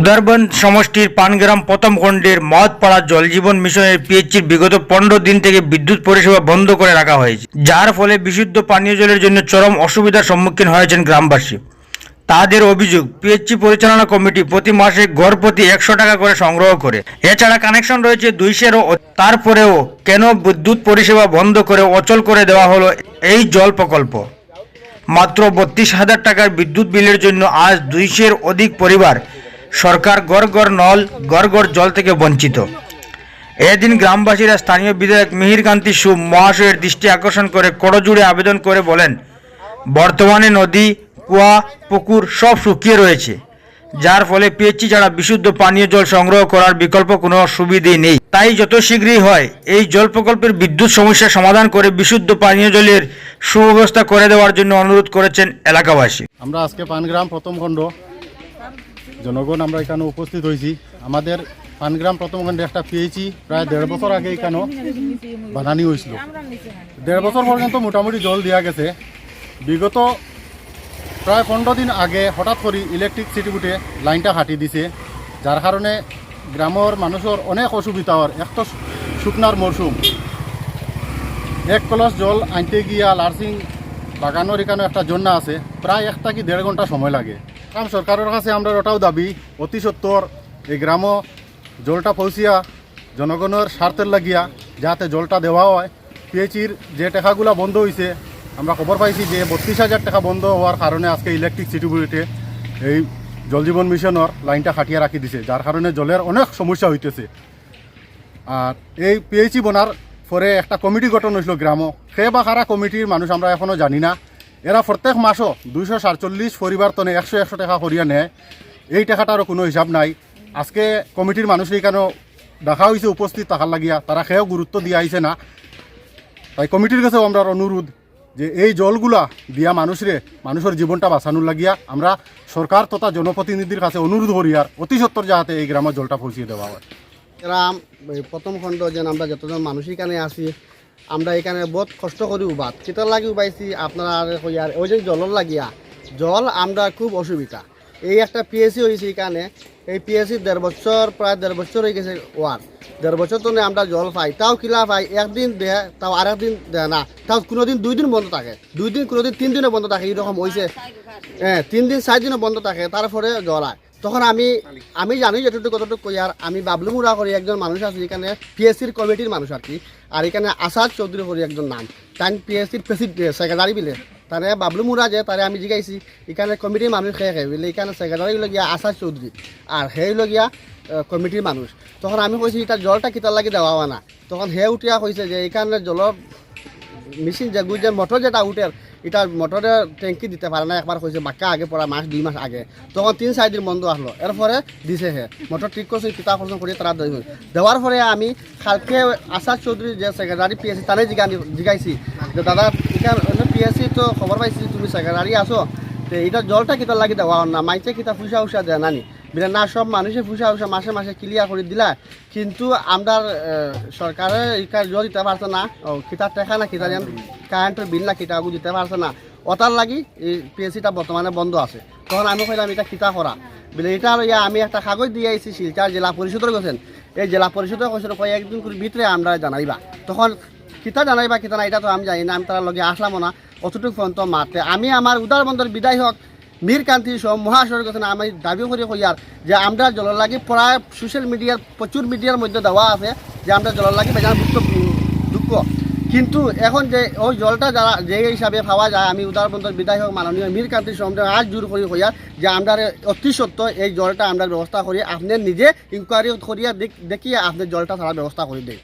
উদারবন সমষ্টির পানগ্রাম প্রথম খণ্ডের মহৎপাড়া জলজীবন মিশনের পিএইচজির বিগত পনেরো দিন থেকে বিদ্যুৎ পরিষেবা বন্ধ করে রাখা হয়েছে, যার ফলে বিশুদ্ধ পানীয় জলের জন্য চরম অসুবিধার সম্মুখীন হয়েছেন গ্রামবাসী। তাদের অভিযোগ পিএইচজি পরিচালনা কমিটি প্রতি মাসে গড় প্রতি একশো টাকা করে সংগ্রহ করে। এছাড়া কানেকশন রয়েছে দুইশেরও তারপরেও কেন বিদ্যুৎ পরিষেবা বন্ধ করে অচল করে দেওয়া হলো এই জল প্রকল্প? মাত্র বত্রিশ হাজার টাকার বিদ্যুৎ বিলের জন্য আজ দুইশের অধিক পরিবার সরকার গড় গড় নল, গড় গড় জল থেকে বঞ্চিত। এদিন গ্রামবাসীরা স্থানীয় বিধায়ক মিহিরকান্তি সু মহাশয়ের দৃষ্টি আকর্ষণ করে করজুড়ে আবেদন করে বলেন, বর্তমানে নদী, কুয়া, পুকুর সব শুকিয়ে রয়েছে। যার ফলে পিএইচি ছাড়া বিশুদ্ধ পানীয় জল সংগ্রহ করার বিকল্প কোনো সুবিধে নেই। তাই যত শীঘ্রই হয়, এই জল প্রকল্পের বিদ্যুৎ সমস্যা সমাধান করে বিশুদ্ধ পানীয় জলের সুব্যবস্থা করে দেওয়ার জন্য অনুরোধ করেছেন এলাকাবাসী। আমরা আজকে পানগ্রাম প্রথম খণ্ড। জনগণ আমরা এখানে উপস্থিত হয়েছি। আমাদের পানগ্রাম প্রথম খণ্ডে একটা পেয়েছি, প্রায় দেড় বছর আগে এখানে বানানি হয়েছিল। দেড় বছর পর্যন্ত মোটামুটি জল দেওয়া গেছে। বিগত প্রায় পনেরো দিন আগে হঠাৎ করে ইলেকট্রিক সিটি বুটে লাইনটা হাঁটি দিছে, যার কারণে গ্রামের মানুষের অনেক অসুবিধা হয় এক তো শুকনার মরশুম। এক কলস জল আনতে গিয়া লার্সিং বাগানোর এখানে একটা জন্না আছে, প্রায় একটা কি দেড় ঘণ্টা সময় লাগে। কারণ সরকারের কাছে আমরা ওটাও দাবি, অতি সত্তর, এই গ্রাম জলটা পৌঁছিয়া জনগণের স্বার্থের লাগিয়া যাতে জলটা দেওয়া হয় পিএইচির যে টাকাগুলো বন্ধ হয়েছে আমরা খবর পাইছি যে বত্রিশ হাজার টাকা বন্ধ হওয়ার কারণে আজকে ইলেকট্রিক সিটিগুলিতে এই জলজীবন মিশনের লাইনটা খাটিয়ে রাখি দিছে, যার কারণে জলের অনেক সমস্যা হইতেছে। আর এই পিএইচি বনার পরে একটা কমিটি গঠন হয়েছিল গ্রামও সে বা কারা কমিটির মানুষ আমরা এখনও জানি না। এরা প্রত্যেক মাসও দুইশো সাতচল্লিশ পরিবার তনে একশো একশো টাকা করিয়া নেয়। এই টাকাটারও কোনো হিসাব নাই। আজকে কমিটির মানুষ এখানেও দেখা হয়েছে উপস্থিত থাকার লাগিয়া। তারা সেও গুরুত্ব দিয়ে আইছে না। তাই কমিটির কাছেও আমরা অনুরোধ যে এই জলগুলা দিয়া মানুষরে, মানুষের জীবনটা বাঁচানোর লাগিয়া আমরা সরকার তথা জনপ্রতিনিধির কাছে অনুরোধ করি আর অতি সত্তর যাহাতে এই গ্রামের জলটা পৌঁছিয়ে দেওয়া হয়। এই প্রথম খণ্ড যেন আমরা যতজন মানুষ এখানে আছি আমরা এখানে বহুত কষ্ট করি উবাদ শীতল লাগি উবাইছি আপনারা আর ওই যে জলর লাগিয়া। জল আমরা খুব অসুবিধা। এই একটা পিএসসি হয়েছে এখানে। এই পিএসসি দেড় বছর প্রায় দেড় বছর হয়ে গেছে ওয়ার। দেড় বছর তো আমরা জল পাই। তাও কিলা পাই একদিন দেয় তাও আর একদিন দেয় না। তাও কোনোদিন দুই দিন বন্ধ থাকে। দুই দিন কোনোদিন তিন দিনও বন্ধ থাকে এরকম হয়েছে হ্যাঁ তিন দিন চার দিনও বন্ধ থাকে তারপরে জল আয়। তখন আমি আমি জানি যতটুকু কতটুকু আর আমি বাবলু মুড়া করি, একজন মানুষ আছে, এখানে পিএসসির কমিটির মানুষ আর কি, আর এখানে আসাদ চৌধুরী করি একজন নাম। তাই পিএসসির প্রেসিডেন্ট সেক্রেটারি বিলে। তারে বাবলু মুড়া যে তারে আমি জিগাইছি, এখানে কমিটির মানুষ খেয়ে খেয়ে বলে, এখানে সেক্রেটারি লগিয়া আসাদ চৌধুরী, আর সেই লগিয়া কমিটির মানুষ। তখন আমি কইছি এটা জলটা কিতার লাগি দেওয়া না। তখন হে উঠিয়া কইছে যে, এখানে জলের মেশিন যে যে, মোটর যেটা উঠে এটা মোটরে ট্যাঙ্কি দিতে পারে না একবার কইছে বাক্কা আগে পড়া মাস দুই মাস আগে। তখন তিন চার দিন বন্ধ আসলো এরপরে দিছে হে মোটর ঠিক করছে কিতাব খরচ করে তারা দেবে দেওয়ার পরে আমি কালকে আশা চৌধুরী যে সেক্রেটারি পিএসসি তারে জিগানি জিগাইছি যে দাদা এখানে পিএসসি তো খবর পাইছি, তুমি সেক্রেটারি আসো তো এটা জলটা কিতার লাগি দেওয়া না মাইছে কিতা ফুসা উসা দেয় নানি বিনা না, সব মানুষে ফুসা উসা মাসে মাসে ক্লিয়ার করে দিলা। কিন্তু আমরা সরকারে ইকার জল দিতে পারছে না। ও কিতার টেকা না কিতা কারেন্টের বিল না, কিতাবু দিতে পারছে না। ওটার লাগি এই পিএসসিটা বর্তমানে বন্ধ আছে। তখন আমি কইলাম, এটা কিতা করা? বলে, এটা ইয়া, আমি একটা কাগজ দিয়ে আইছি, শিলচার জেলা পরিষদের গেছেন। এই জেলা পরিষদের কৈছিল কয়েকদিন করে ভিতরে আমরা জানাইবা। তখন কিতা জানাইবা, কিতা না, এটা তো আমি জানি না, আমি তার লগে আসলাম না। অতটুকু পর্যন্ত মারতে আমি আমার বিদায় বিধায়ক মীর কান্তি সহ কথা আমি দাবি করি কইয়ার যে আমরা জলের লাগি প্রায় সোশ্যাল মিডিয়ার প্রচুর মিডিয়ার মধ্যে দেওয়া আছে, যে আমরা জলের লাগি বেজান দুঃখ কিন্তু এখন যে ওই জলটা যারা যে হিসাবে পাওয়া যায়, আমি উদারবন্দর বিধায়ক মাননীয় মীর কান্তি সহ আজ জোর করি কইয়ার যে আমরা অতি সত্য এই জলটা আমরা ব্যবস্থা করি, আপনি নিজে ইনকোয়ারি করিয়া দেখিয়ে আপনি জলটা ছাড়ার ব্যবস্থা করে দেয়